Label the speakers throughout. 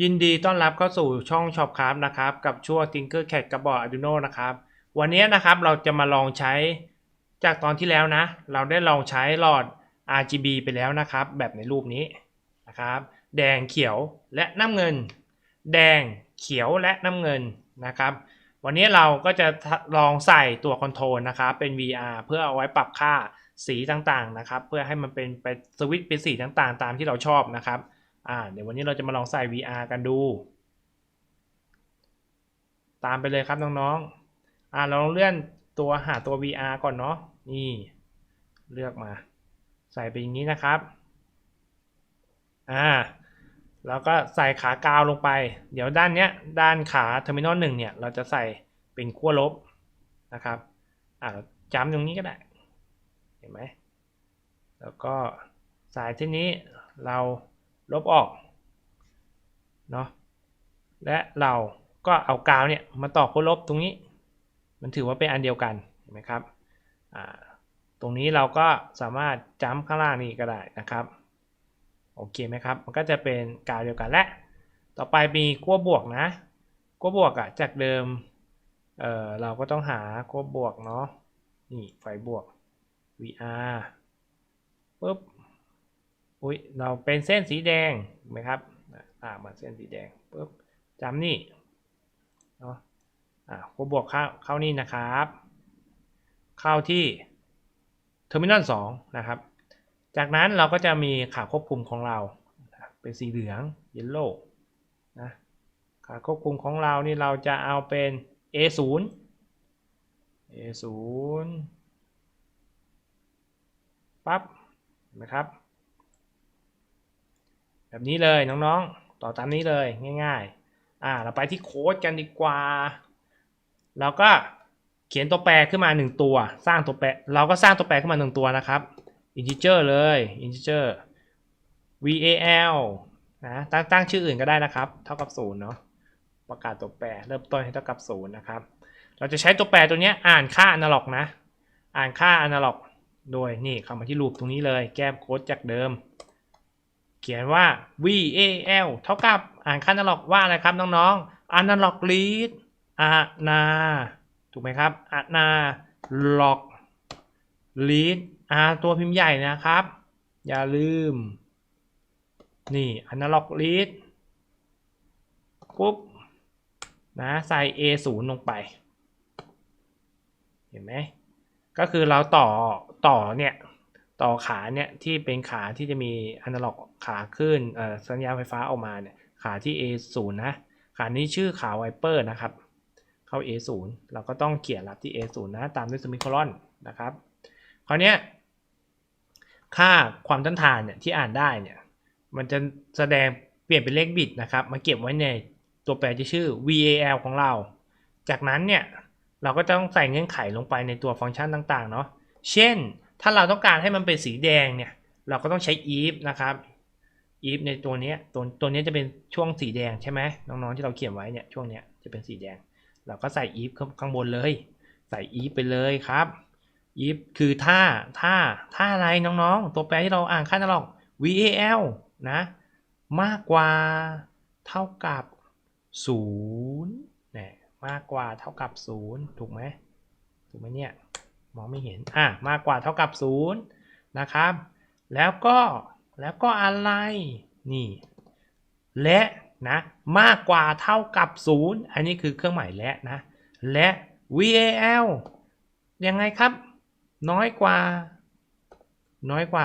Speaker 1: ยินดีต้อนรับเข้าสู่ช่องช็อปครับนะครับกับช่วง Tinkercad กับบอร์ด Arduino นะครับ วันนี้นะครับเราจะมาลองใช้จากตอนที่แล้วนะ เราได้ลองใช้หลอด RGB ไปแล้วนะครับ แบบในรูปนี้นะครับ แดงเขียวและน้ำเงิน แดงเขียวและน้ำเงินนะครับ วันนี้เราก็จะลองใส่ตัวคอนโทรลนะครับเป็น VR เพื่อเอาไว้ปรับค่าสีต่างๆนะครับ เพื่อให้มันเป็นไปสวิตช์เป็นสีต่างๆ ตามที่เราชอบนะครับ อ่าเดี๋ยววันนี้เราจะมาลองใส่ VR กันดู ตามไปเลยครับน้องๆอ่าเราลองเลื่อนตัวหาตัว VR ก่อนเนาะนี่ เลือกมา ใส่ไปอย่างนี้นะครับอ่าแล้วก็ใส่ขากาวลงไป เดี๋ยวด้านเนี้ยด้านขาเทอร์มินอลหนึ่งเนี่ยเราจะใส่เป็นขั้วลบนะครับอ่าจำตรงนี้ก็ได้ เห็นไหมแล้วก็สายที่นี้เรา ลบออกเนาะและเราก็เอากาวเนี่ยมาต่อขั้วลบตรงนี้ มันถือว่าเป็นอันเดียวกันเห็นไหมครับตรงนี้เราก็สามารถจ้ำข้างล่างนี้ก็ได้นะครับโอเคไหมครับมันก็จะเป็นกาวเดียวกันและ ต่อไปมีขั้วบวกนะขั้วบวกอะจากเดิมเออเราก็ต้องหาขั้วบวกเนาะนี่ไฟบวก VR ปุ๊บ อุ้ยเราเป็นเส้นสีแดงไหมครับอ่ามาเส้นสีแดงปุ๊บจำนี่เนาะอ่าขั้วบวกเข้าเข้านี่นะครับ เข้าที่เทอร์มินอลสองนะครับ จากนั้นเราก็จะมีขาควบคุมของเรา เป็นสีเหลือง yellow นะขาควบคุมของเรานี่เราจะเอาเป็น A0 A0 ปั๊บนะครับ แบบนี้เลยน้องๆ ต่อตามนี้เลยง่ายๆ อ่า เราไปที่โค้ดกันดีกว่า เราก็เขียนตัวแปรขึ้นมา 1 ตัว สร้างตัวแปร เราก็สร้างตัวแปรขึ้นมา 1 ตัวนะครับ integer เลย integer val นะตั้งตั้งชื่ออื่นก็ได้นะครับ เท่ากับ0เนาะ ประกาศตัวแปรเริ่มต้นให้เท่ากับ0นะครับ เราจะใช้ตัวแปรตัวนี้อ่านค่า analog นะ อ่านค่า analog โดยนี่เข้ามาที่รูปตรงนี้เลย แก้โค้ดจากเดิม เขียนว่า val เท่ากับอ่านค่า analog ว่าอะไรครับน้องๆ analog read อานาถูกไหมครับอานา log read อาตัวพิมพ์ใหญ่นะครับ อย่าลืม นี่ analog read ปุ๊บนะใส่ a 0ลงไป เห็นไหม ก็คือเราต่อต่อเนี่ย ต่อขาเนี่ยที่เป็นขาที่จะมีอนาล็อกขาขึ้นสัญญาณไฟฟ้าออกมาเนี่ยขาที่ A 0 นะขานี้ชื่อขาไวเปอร์นะครับเข้า A 0 เราก็ต้องเขียนรับที่ A 0 นะตามด้วยสมิโคลอนนะครับคราวนี้ค่าความต้านทานเนี่ยที่อ่านได้เนี่ยมันจะแสดงเปลี่ยนเป็นเลขบิตนะครับมาเก็บไว้ในตัวแปรที่ชื่อ VAL ของเรา จากนั้นเนี่ยเราก็ต้องใส่เงื่อนไขลงไปในตัวฟังก์ชันต่างๆเนาะเช่น ถ้าเราต้องการให้มันเป็นสีแดงเนี่ย เราก็ต้องใช้ if นะครับ if ในตัวนี้ตัวตัวนี้จะเป็นช่วงสีแดงใช่ไหมน้องๆที่เราเขียนไว้เนี่ยช่วงเนี้ยจะเป็นสีแดง เราก็ใส่ if ข้างบนเลย ใส่ if ไปเลยครับ if คือถ้าถ้าถ้าอะไรน้องๆ ตัวแปรที่เราอ่านค่าตลอด val นะ มากกว่าเท่ากับ0เนี่ยมากกว่าเท่ากับ 0 ถูกไหมถูกไหมเนี่ย มองไม่เห็นอะมากกว่าเท่ากับ 0 นะครับ แล้วก็แล้วก็อะไรนี่ และนะมากกว่าเท่ากับ 0 อันนี้คือเครื่องหมายและนะ และ VAL ยังไงครับ น้อยกว่า น้อยกว่า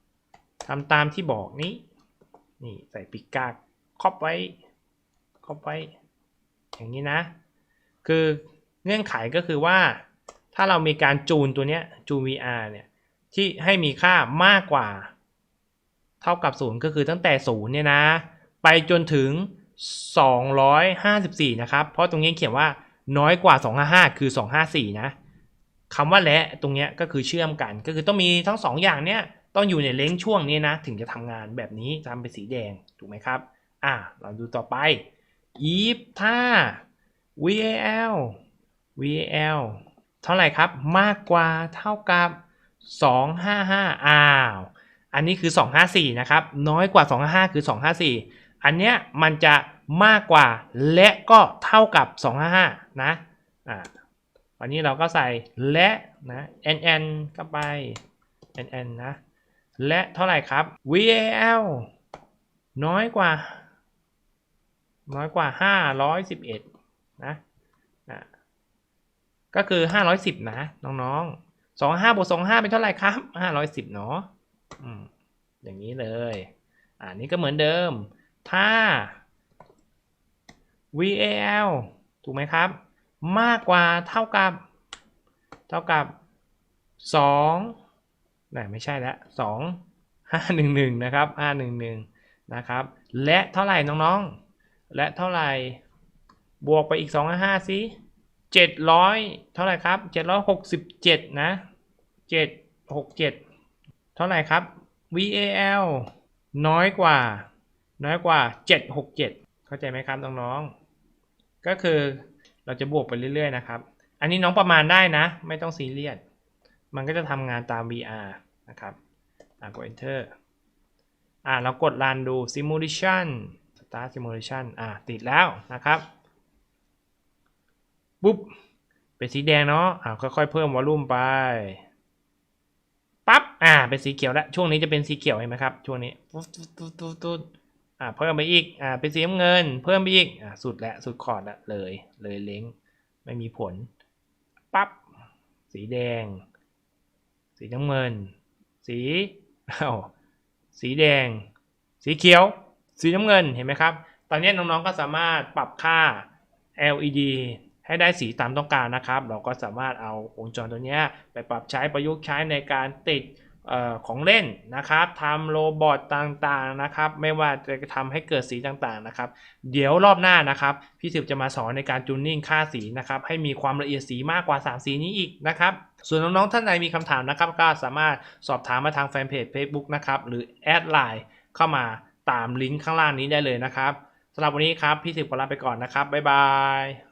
Speaker 1: 255ทำตามที่บอกนี้ นี่ใส่ปิกกาครอบไว้ครอบไว้ อย่างนี้นะ คือเงื่อนไขก็คือว่า ถ้าเรามีการจูนตัวเนี้ยจูน VR เนี่ยที่ให้มีค่ามากกว่า เท่ากับ 0 ก็คือตั้งแต่0เนี่ยนะ ไปจนถึง 254 นะครับ เพราะตรงนี้เขียนว่าน้อยกว่า 255 คือ 254 นะคำว่าและตรงเนี้ยก็คือเชื่อมกันก็คือต้องมีทั้ง 2 อย่างเนี้ยต้องอยู่ในเลนช่วงนี้นะ ถึงจะทำงานแบบนี้ทำเป็นสีแดงถูกไหมครับ อะเราดูต่อไป if ถ้า val val เท่าไหร่ครับ มากกว่าเท่ากับ 255อ้าว อันนี้คือ 254 นะครับ น้อยกว่า 255 คือ 254 อันเนี้ยมันจะมากกว่าและก็เท่ากับ 255 นะอ่าวันนี้เราก็ใส่และนะ nn เข้าไป nn นะ และเท่าไหร่ครับ val น้อยกว่า น้อยกว่า 511 นะอะ ก็คือ 510 นะ น้องๆ25บวก25 เป็นเท่าไหร่ครับ 510 เนาะอย่างนี้เลย อ่านี่ก็เหมือนเดิม ถ้า val ถูกไหมครับ มากกว่าเท่ากับ เท่ากับ2ไหนไม่ใช่แล้ว2 511 นะครับ 511 นะครับ และเท่าไหร่น้องๆ และเท่าไหร่ บวกไปอีก 2 5สิ 700เท่าไหร่ครับ767นะ767เท่าไหร่ครับ VAL น้อยกว่า น้อยกว่า 767 เข้าใจไหมครับน้องๆ ก็คือเราจะบวกไปเรื่อยๆนะครับ อันนี้น้องประมาณได้นะ ไม่ต้องซีเรียส มันก็จะทำงานตาม VR นะครับ อ่ากด enter อ่าเรากดรันดู simulation start simulation อ่าติดแล้วนะครับ ปุ๊บ เป็นสีแดงเนาะอ่าค่อยๆเพิ่มวอลลุ่มไปปั๊บอ่า เป็นสีเขียวแล้ว ช่วงนี้จะเป็นสีเขียวเห็นไหมครับ ช่วงนี้ตุ๊ดตุ๊ดตุ๊ดตุ๊ดตุ๊ดอ่าเพิ่มไปอีกอ่าเป็นสีน้ำเงิน เพิ่มไปอีกอ่าสุดแล้วสุดขอดล้วเลย เลยเล้งไม่มีผลปั๊บสีแดง สีน้ำเงิน สีอ้าวสีแดง สีเขียว สีน้ำเงินเห็นไหมครับ ตอนนี้น้องๆก็สามารถปรับค่า LED ให้ได้สีตามต้องการนะครับ เราก็สามารถเอาวงจรตัวนี้ไปปรับใช้ประยุกต์ใช้ในการติดออของเล่นนะครับทำโรบอทต่างๆนะครับ ไม่ว่าจะทำให้เกิดสีต่างๆนะครับ เดี๋ยวรอบหน้านะครับ พี่สิบจะมาสอนในการจูนนิ่งค่าสีนะครับ ให้มีความละเอียดสีมากกว่า 3 สีนี้อีกนะครับ ส่วนน้องๆท่านใดมีคำถามนะครับ ก็สามารถสอบถามมาทางแฟนเพจ Facebook นะครับ หรือแอดไลน์เข้ามาตามลิงก์ข้างล่างนี้ได้เลยนะครับสำหรับวันนี้ครับพี่สิบขอลาไปก่อนนะครับบ๊ายบาย